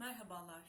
Merhabalar.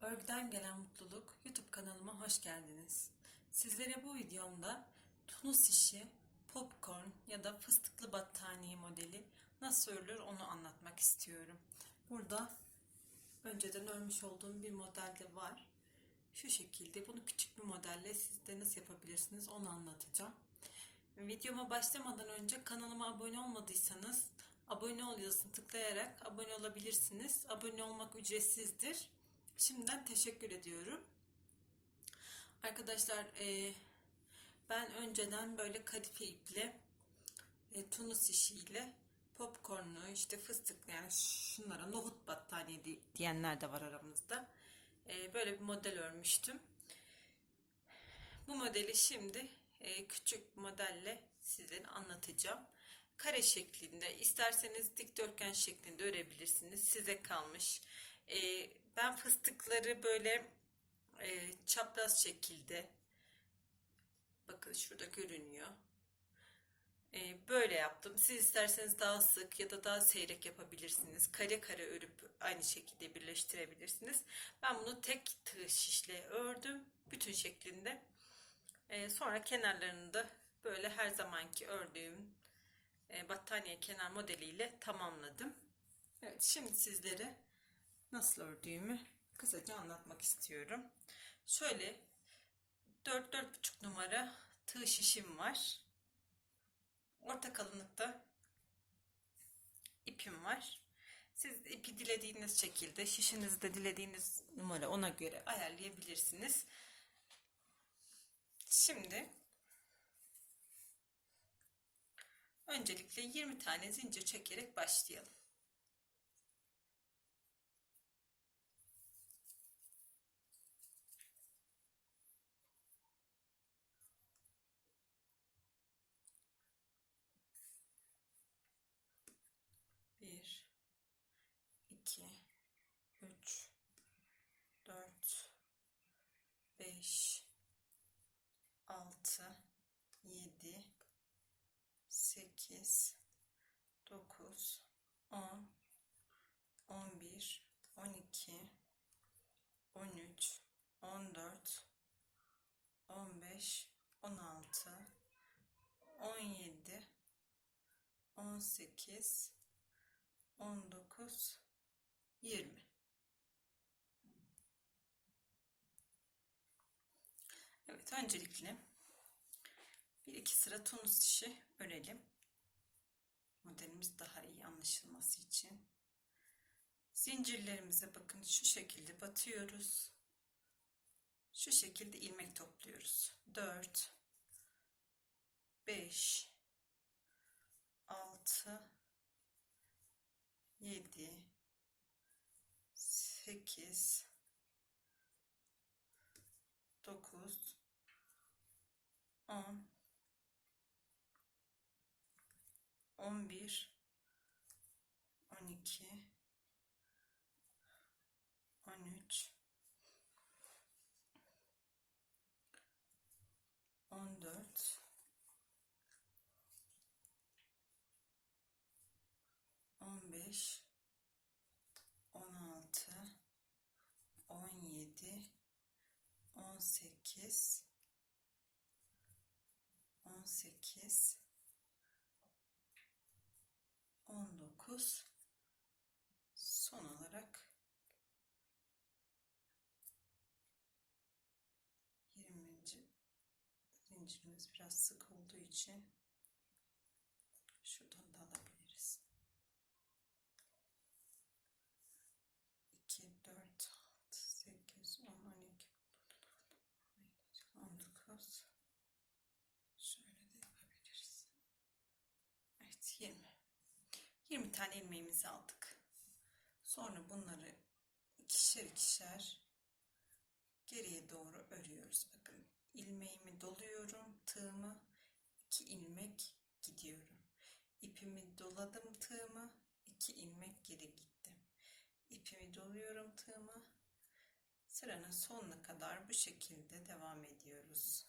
Örgüden gelen mutluluk YouTube kanalıma hoş geldiniz. Sizlere bu videomda tunus işi, popcorn ya da fıstıklı battaniye modeli nasıl örülür onu anlatmak istiyorum. Burada önceden örmüş olduğum bir model de var. Şu şekilde bunu küçük bir modelle siz de nasıl yapabilirsiniz onu anlatacağım. Videoma başlamadan önce kanalıma abone olmadıysanız abone ol tıklayarak abone olabilirsiniz. Abone olmak ücretsizdir. Şimdiden teşekkür ediyorum. Arkadaşlar e, ben önceden böyle kadife iple e, tunus işiyle popcornu işte fıstık yani şunlara nohut battaniye di- diyenler de var aramızda. E, böyle bir model örmüştüm. Bu modeli şimdi e, küçük modelle size anlatacağım. Kare şeklinde, isterseniz dikdörtgen şeklinde örebilirsiniz. Size kalmış. E, ben fıstıkları böyle e, çapraz şekilde, bakın şurada görünüyor. E, böyle yaptım. Siz isterseniz daha sık ya da daha seyrek yapabilirsiniz. Kare kare örüp aynı şekilde birleştirebilirsiniz. Ben bunu tek tığ şişle ördüm. Bütün şeklinde. Ee, sonra kenarlarını da böyle her zamanki ördüğüm e, battaniye kenar modeliyle tamamladım. Evet şimdi sizlere nasıl ördüğümü kısaca anlatmak istiyorum. Şöyle 4-4,5 numara tığ şişim var. Orta kalınlıkta ipim var. Siz ipi dilediğiniz şekilde şişinizde dilediğiniz numara ona göre ayarlayabilirsiniz. Şimdi öncelikle 20 tane zincir çekerek başlayalım. Bir, iki, üç, dört, beş, 6 7 8 9 10 11 12 13 14 15 16 17 18 19 20 Evet öncelikle bir iki sıra tunus işi örelim. Modelimiz daha iyi anlaşılması için. Zincirlerimize bakın şu şekilde batıyoruz. Şu şekilde ilmek topluyoruz. 4 5 6 7 8 9 10 11 15 16 17 18 18 19 son olarak 20. zincirimiz biraz sık olduğu için şuradan da alabiliriz. 2 4 6 8 10 12 19 Şöyle de yapabiliriz. Evet 20. 20 tane ilmeğimizi aldık. Sonra bunları ikişer ikişer geriye doğru örüyoruz. Bakın ilmeğimi doluyorum. Tığımı iki ilmek gidiyorum. İpimi doladım tığımı. iki ilmek geri gittim. İpimi doluyorum tığımı sıranın sonuna kadar bu şekilde devam ediyoruz.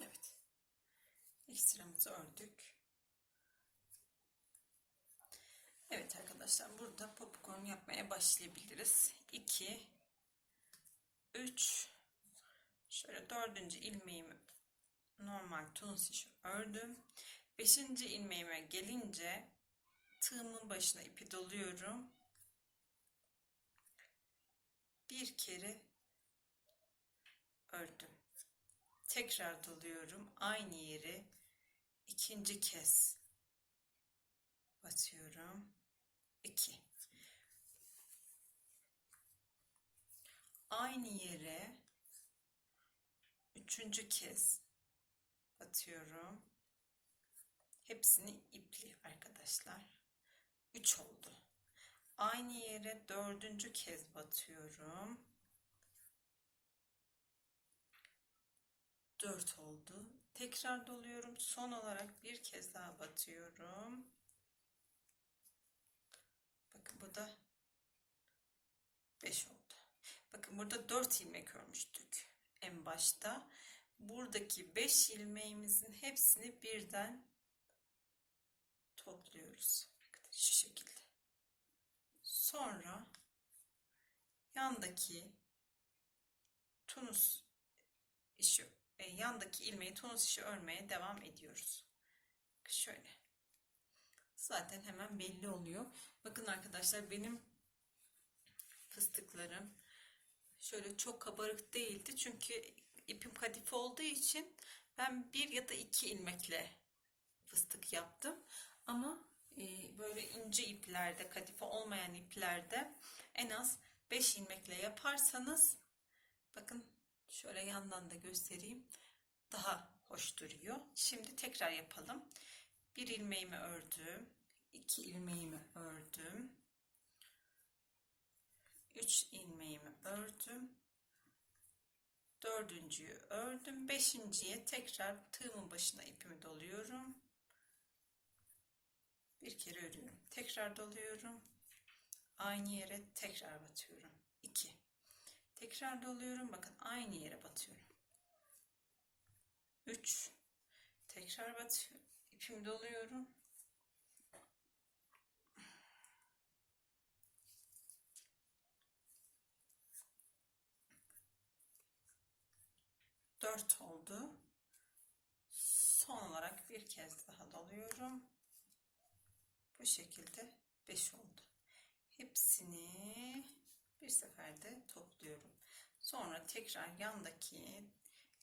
Evet. İlk sıramızı ördük. Evet arkadaşlar burada popcorn yapmaya başlayabiliriz. 2 3 şöyle dördüncü ilmeğimi normal tunus işi ördüm. Beşinci ilmeğime gelince tığımın başına ipi doluyorum. Bir kere ördüm. Tekrar doluyorum. Aynı yeri ikinci kez batıyorum. 2 Aynı yere üçüncü kez batıyorum. Hepsini ipli arkadaşlar. 3 oldu. Aynı yere dördüncü kez batıyorum. 4 oldu. Tekrar doluyorum. Son olarak bir kez daha batıyorum. Bakın bu da 5 oldu. Bakın burada 4 ilmek örmüştük en başta. Buradaki 5 ilmeğimizin hepsini birden topluyoruz. Şu şekilde. Sonra yandaki tunus işi e, yandaki ilmeği tunus işi örmeye devam ediyoruz. Şöyle. Zaten hemen belli oluyor. Bakın arkadaşlar benim fıstıklarım şöyle çok kabarık değildi. Çünkü ipim kadife olduğu için ben bir ya da iki ilmekle fıstık yaptım. Ama e, böyle ince iplerde, kadife olmayan iplerde en az 5 ilmekle yaparsanız bakın şöyle yandan da göstereyim. Daha hoş duruyor. Şimdi tekrar yapalım. Bir ilmeğimi ördüm. iki ilmeğimi ördüm. Üç ilmeğimi ördüm. Dördüncüyü ördüm. Beşinciye tekrar tığımın başına ipimi doluyorum. Bir kere örüyorum. Tekrar doluyorum. Aynı yere tekrar batıyorum. 2 tekrar doluyorum. Bakın aynı yere batıyorum. 3 tekrar batıyorum ipimi doluyorum Dört oldu. Son olarak bir kez daha doluyorum. Bu şekilde 5 oldu. Hepsini bir seferde topluyorum. Sonra tekrar yandaki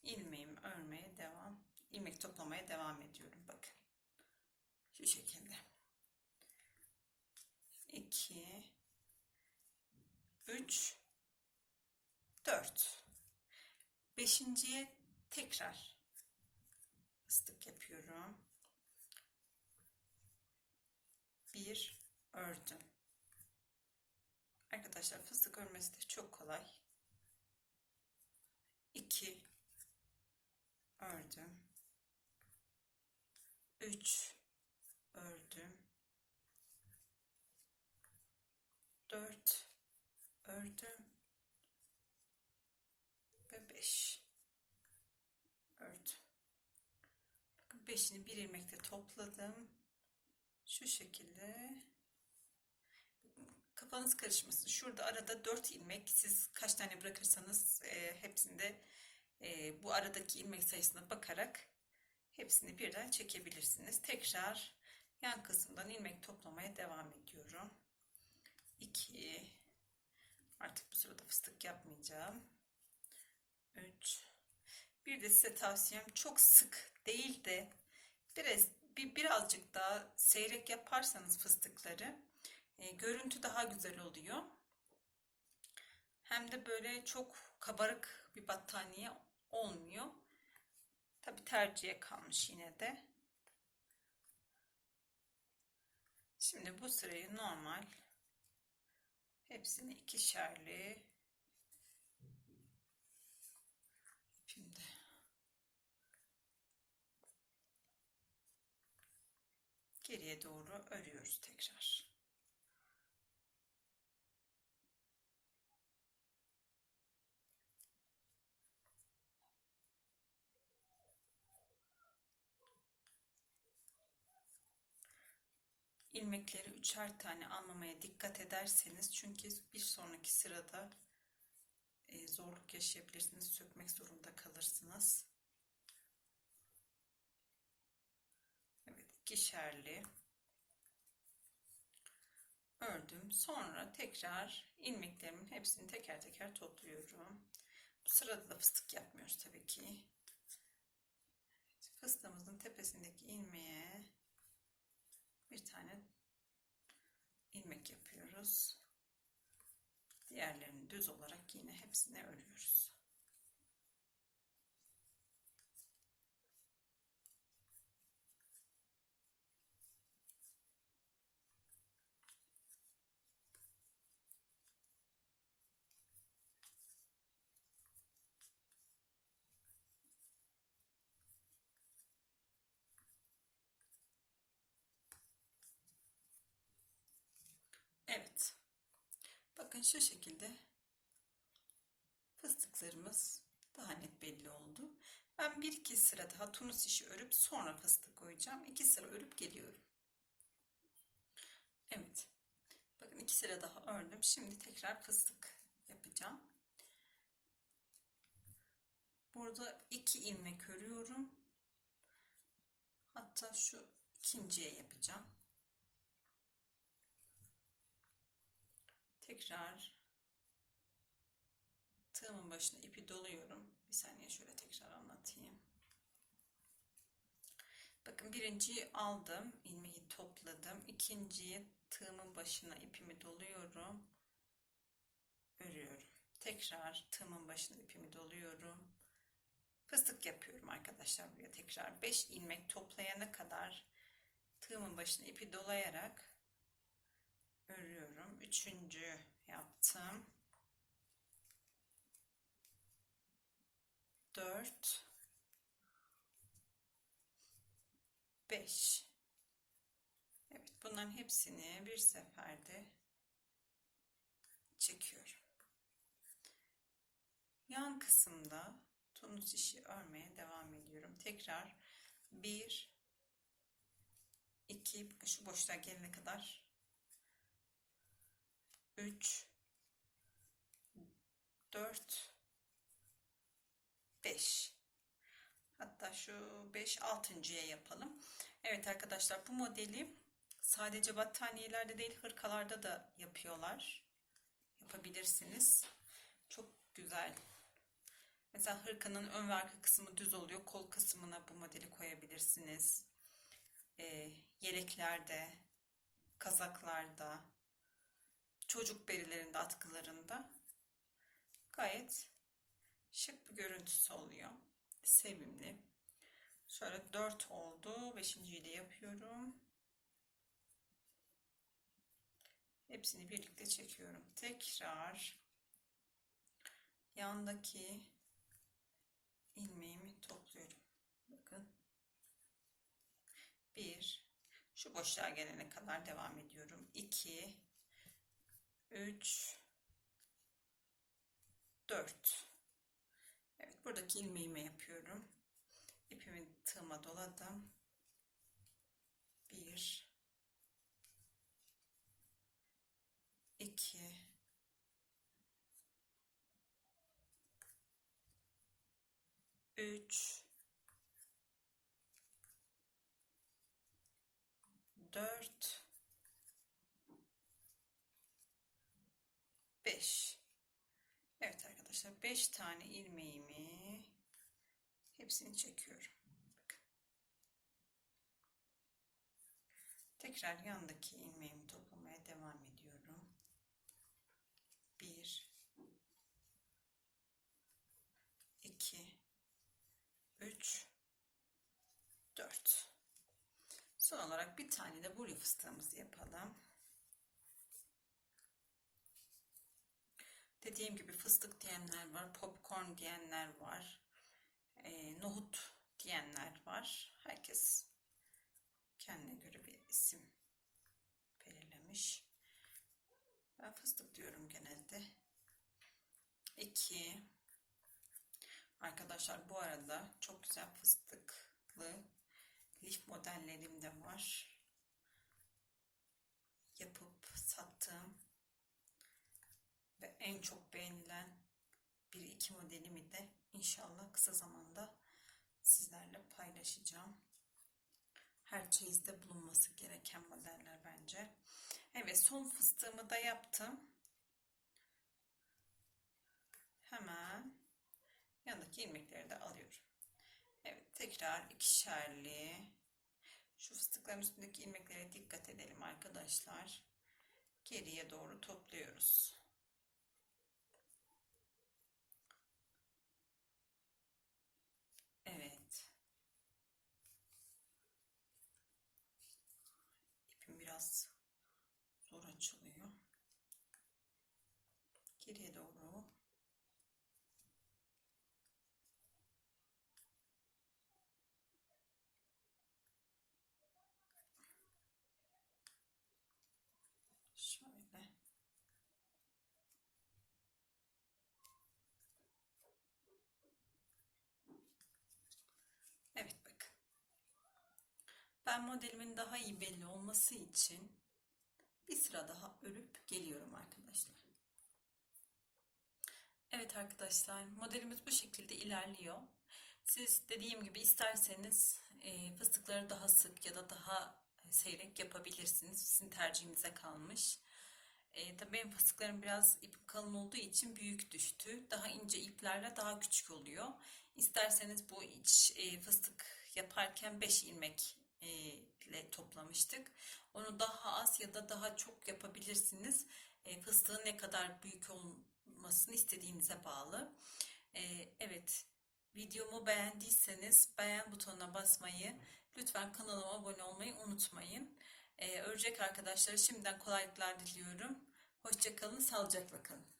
ilmeğimi örmeye devam, ilmek toplamaya devam ediyorum. Bakın. Şu şekilde. 2 3 4 Beşinciye tekrar fıstık yapıyorum bir ördüm. Arkadaşlar fıstık örmesi de çok kolay. 2 ördüm. 3 ördüm. 4 ördüm. Ve 5 ördüm. Bakın 5'ini bir ilmekte topladım şu şekilde kafanız karışmasın. Şurada arada 4 ilmek siz kaç tane bırakırsanız e, hepsinde e, bu aradaki ilmek sayısına bakarak hepsini birden çekebilirsiniz. Tekrar yan kısımdan ilmek toplamaya devam ediyorum. 2 artık bu sırada fıstık yapmayacağım. 3 bir de size tavsiyem çok sık değil de biraz bir birazcık daha seyrek yaparsanız fıstıkları e, görüntü daha güzel oluyor. Hem de böyle çok kabarık bir battaniye olmuyor. Tabi tercihe kalmış yine de. Şimdi bu sırayı normal hepsini ikişerli Şimdi geriye doğru örüyoruz tekrar. ilmekleri üçer tane almamaya dikkat ederseniz çünkü bir sonraki sırada e, zorluk yaşayabilirsiniz. Sökmek zorunda kalırsınız. Evet, ikişerli ördüm. Sonra tekrar ilmeklerimin hepsini teker teker topluyorum. Bu sırada da fıstık yapmıyoruz tabii ki. Fıstığımızın tepesindeki ilmeğe bir tane ilmek yapıyoruz. Diğerlerini düz olarak yine hepsine örüyoruz. Evet. Bakın şu şekilde fıstıklarımız daha net belli oldu. Ben bir iki sıra daha tunus işi örüp sonra fıstık koyacağım. İki sıra örüp geliyorum. Evet. Bakın iki sıra daha ördüm. Şimdi tekrar fıstık yapacağım. Burada iki ilmek örüyorum. Hatta şu ikinciye yapacağım. Tekrar tığımın başına ipi doluyorum. Bir saniye şöyle tekrar anlatayım. Bakın birinciyi aldım. ilmeği topladım. İkinciyi tığımın başına ipimi doluyorum. Örüyorum. Tekrar tığımın başına ipimi doluyorum. Fıstık yapıyorum arkadaşlar buraya tekrar 5 ilmek toplayana kadar tığımın başına ipi dolayarak örüyorum. Üçüncü yaptım. Dört. Beş. Evet bunların hepsini bir seferde çekiyorum. Yan kısımda tunus işi örmeye devam ediyorum. Tekrar bir, iki, şu boşluğa gelene kadar 3 4 5 hatta şu 5 altıncıya yapalım. Evet arkadaşlar bu modeli sadece battaniyelerde değil hırkalarda da yapıyorlar. Yapabilirsiniz. Çok güzel. Mesela hırkanın ön ve arka kısmı düz oluyor. Kol kısmına bu modeli koyabilirsiniz. Ee, yeleklerde kazaklarda çocuk berilerinde atkılarında gayet şık bir görüntüsü oluyor. Sevimli. Şöyle 4 oldu. 5.yi de yapıyorum. Hepsini birlikte çekiyorum. Tekrar yandaki ilmeğimi topluyorum. Bakın. 1 şu boşluğa gelene kadar devam ediyorum. 2 3 4 Evet buradaki ilmeğime yapıyorum. İpimi tığıma doladım. 1 2 3 4 5 Evet arkadaşlar 5 tane ilmeğimi hepsini çekiyorum. Tekrar yandaki ilmeğimi toplamaya devam ediyorum. 1 2 3 4 Son olarak bir tane de buraya fıstığımızı yapalım. Dediğim gibi fıstık diyenler var, popcorn diyenler var, e, nohut diyenler var. Herkes kendine göre bir isim belirlemiş. Ben fıstık diyorum genelde. 2 Arkadaşlar bu arada çok güzel fıstıklı lif modellerim de var. yapıp sattığım ve en çok beğenilen bir iki modelimi de inşallah kısa zamanda sizlerle paylaşacağım. Her çeyizde bulunması gereken modeller bence. Evet son fıstığımı da yaptım. Hemen yanındaki ilmekleri de alıyorum. Evet tekrar ikişerli. Şu fıstıkların üstündeki ilmeklere dikkat edelim arkadaşlar. Geriye doğru topluyoruz. Evet. İpim biraz zor açılıyor. Geriye doğru şöyle Evet bakın. Ben modelimin daha iyi belli olması için bir sıra daha örüp geliyorum arkadaşlar. Evet arkadaşlar modelimiz bu şekilde ilerliyor. Siz dediğim gibi isterseniz e, fıstıkları daha sık ya da daha seyrek yapabilirsiniz. Sizin tercihinize kalmış. E, tabii benim fıstıklarım biraz ip kalın olduğu için büyük düştü. Daha ince iplerle daha küçük oluyor. İsterseniz bu iç e, fıstık yaparken 5 ilmek e, ile toplamıştık. Onu daha az ya da daha çok yapabilirsiniz. E, fıstığın ne kadar büyük olmasını istediğinize bağlı. E, evet videomu beğendiyseniz beğen butonuna basmayı lütfen kanalıma abone olmayı unutmayın. E, örecek arkadaşlara şimdiden kolaylıklar diliyorum. Hoşçakalın, sağlıcakla kalın.